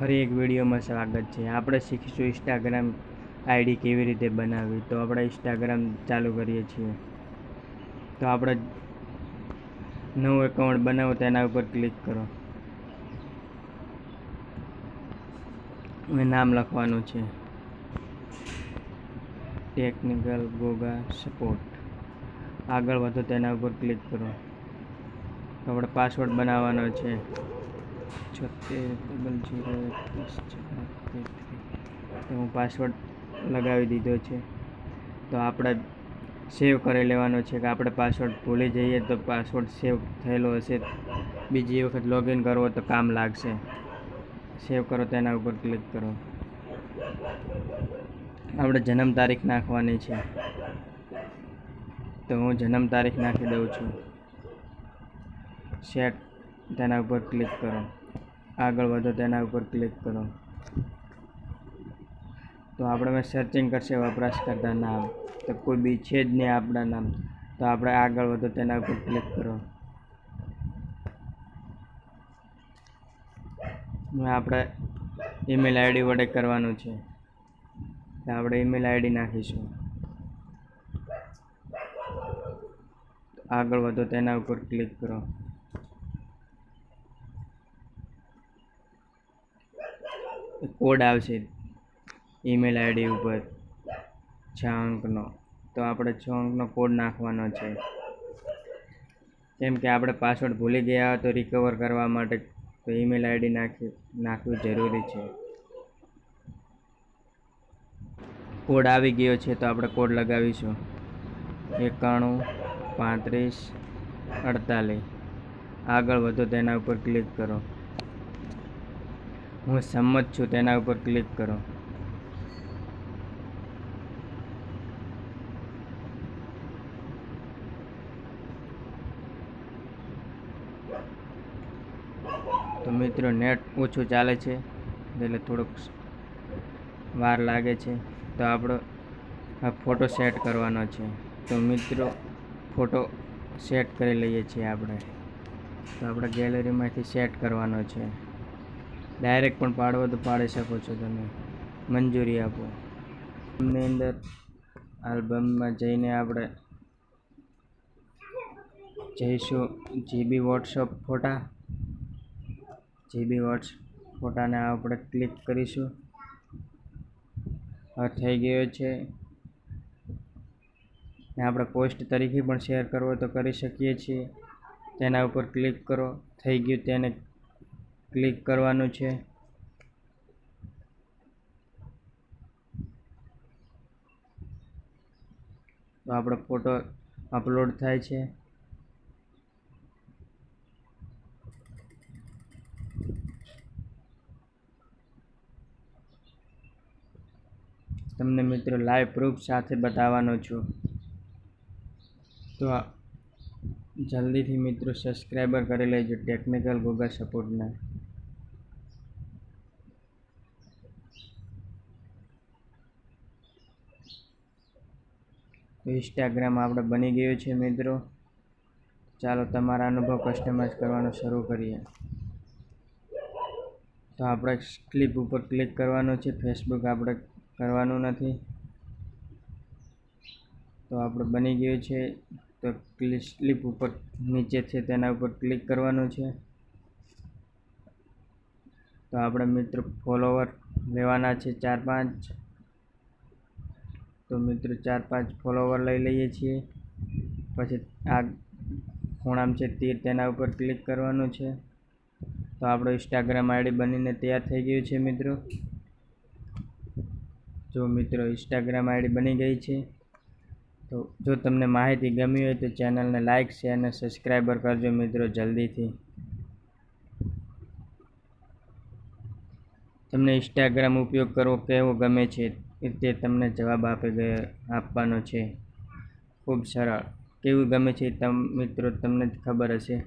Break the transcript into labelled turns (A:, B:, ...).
A: ફરી એક વિડીયોમાં સ્વાગત છે. આપણે શીખીશું ઇન્સ્ટાગ્રામ આઈડી કેવી રીતે બનાવવી. તો આપણે ઇન્સ્ટાગ્રામ ચાલુ કરીએ છીએ. તો આપણે નવું એકાઉન્ટ બનાવો તેના ઉપર ક્લિક કરો. નામ લખવાનું છે. ટેકનિકલ ગોગા સપોર્ટ આગળ વધો તેના ઉપર ક્લિક કરો. તો આપણે પાસવર્ડ બનાવવાનો છે. છોતેર ડબલ જીરો હું પાસવર્ડ લગાવી દીધો છે. તો આપણે સેવ કરી લેવાનો છે કે આપણે પાસવર્ડ ભૂલી જઈએ તો પાસવર્ડ સેવ થયેલો હશે. બીજી વખત લોગિન કરવો તો કામ લાગશે. સેવ કરો તેના ઉપર ક્લિક કરો. આપણે જન્મ તારીખ નાખવાની છે. તો હું જન્મ તારીખ નાખી દઉં છું. સેટ તેના ઉપર ક્લિક કરો. આગળ વધો તેના ઉપર ક્લિક કરો. તો આપણે સર્ચિંગ કરશે વપરાશકર્તા નામ. તો કોઈ બી છે જ નહીં આપણા નામ. તો આપણે આગળ વધો તેના ઉપર ક્લિક કરો. આપણે ઈમેલ આઈડી વડે કરવાનું છે. આપણે ઈમેલ આઈડી નાખીશું. આગળ વધો તેના ઉપર ક્લિક કરો. કોડ આવશે ઈમેલ આઈડી ઉપર છ અંકનો તો આપણે છ અંકનો કોડ નાખવાનો છે. કેમ કે આપણે પાસવર્ડ ભૂલી ગયા તો રિકવર કરવા માટે તો ઈમેલ આઈડી નાખી, નાખવી જરૂરી છે. કોડ આવી ગયો છે તો આપણે કોડ લગાવીશું. એકાણું, પાંત્રીસ, અડતાલીસ. આગળ વધો તેના ઉપર ક્લિક કરો. હું સંમત છું, તેના ઉપર ક્લિક કરો. તો મિત્રો નેટ ઓછું ચાલે છે, એટલે થોડુંક વાર લાગે છે. તો આપણો આ ફોટો સેટ કરવાનો છે. તો મિત્રો ફોટો સેટ કરી લઈએ છીએ આપણે. તો આપણે ગેલેરીમાંથી સેટ કરવાનો છે. ડાયરેક્ટ પણ પાડવો તો પાડી શકો છો તમે. મંજૂરી આપો. એમની અંદર આલ્બમમાં જઈને આપણે જઈશું જીબી વોટ્સઅપ ફોટા. જીબી વોટ્સ ફોટાને આપણે ક્લિક કરીશું. હવે થઈ ગયો છે. ને આપણે પોસ્ટ તરીકે પણ શેર કરવો તો કરી શકીએ છીએ. તેના ઉપર ક્લિક કરો. થઈ ગયું તેને ક્લિક કરવાનું છે. તો આપણો ફોટો અપલોડ થાય છે. તમને મિત્રો લાઈવ પ્રૂફ સાથે બતાવવાનો છું. તો જલ્દીથી મિત્રો સબસ્ક્રાઈબર કરી લેજો ટેકનિકલ ગૂગલ સપોર્ટને ઇન્સ્ટાગ્રામ આપણે બની ગયું છે મિત્રો. ચાલો તમારા અનુભવ કસ્ટમાઇઝ કરવાનો શરૂ કરીએ. તો આપણે ક્લિપ ઉપર ક્લિક કરવાનું છે. ફેસબુક આપણે કરવાનું નથી. તો આપણે બની ગયું છે. તો ક્લિપ ઉપર નીચે છે તેના ઉપર ક્લિક કરવાનું છે. તો આપણે મિત્રો ફોલોવર લેવાના છે ચાર પાંચ. તો મિત્રો ચાર પાંચ ફોલોવર લઈ લઈએ છીએ. પછી આ ખૂણામાં છે તીર, તેના ઉપર ક્લિક કરવાનું છે. તો આપણો ઇન્સ્ટાગ્રામ આઈડી બનીને તૈયાર થઈ ગયું છે મિત્રો. જો મિત્રો ઇન્સ્ટાગ્રામ આઈડી બની ગઈ છે, તો જો તમને માહિતી ગમી હોય તો ચેનલને લાઇક શેર અને સબસ્ક્રાઈબર કરજો મિત્રો જલ્દીથી. તમને ઇન્સ્ટાગ્રામ ઉપયોગ કરવો કેવો ગમે છે તે તમને જવાબ આપી ગયો આપવાનો છે. ખૂબ સરળ. કેવું ગમે છે તમ, મિત્રો, તમને જ ખબર હશે.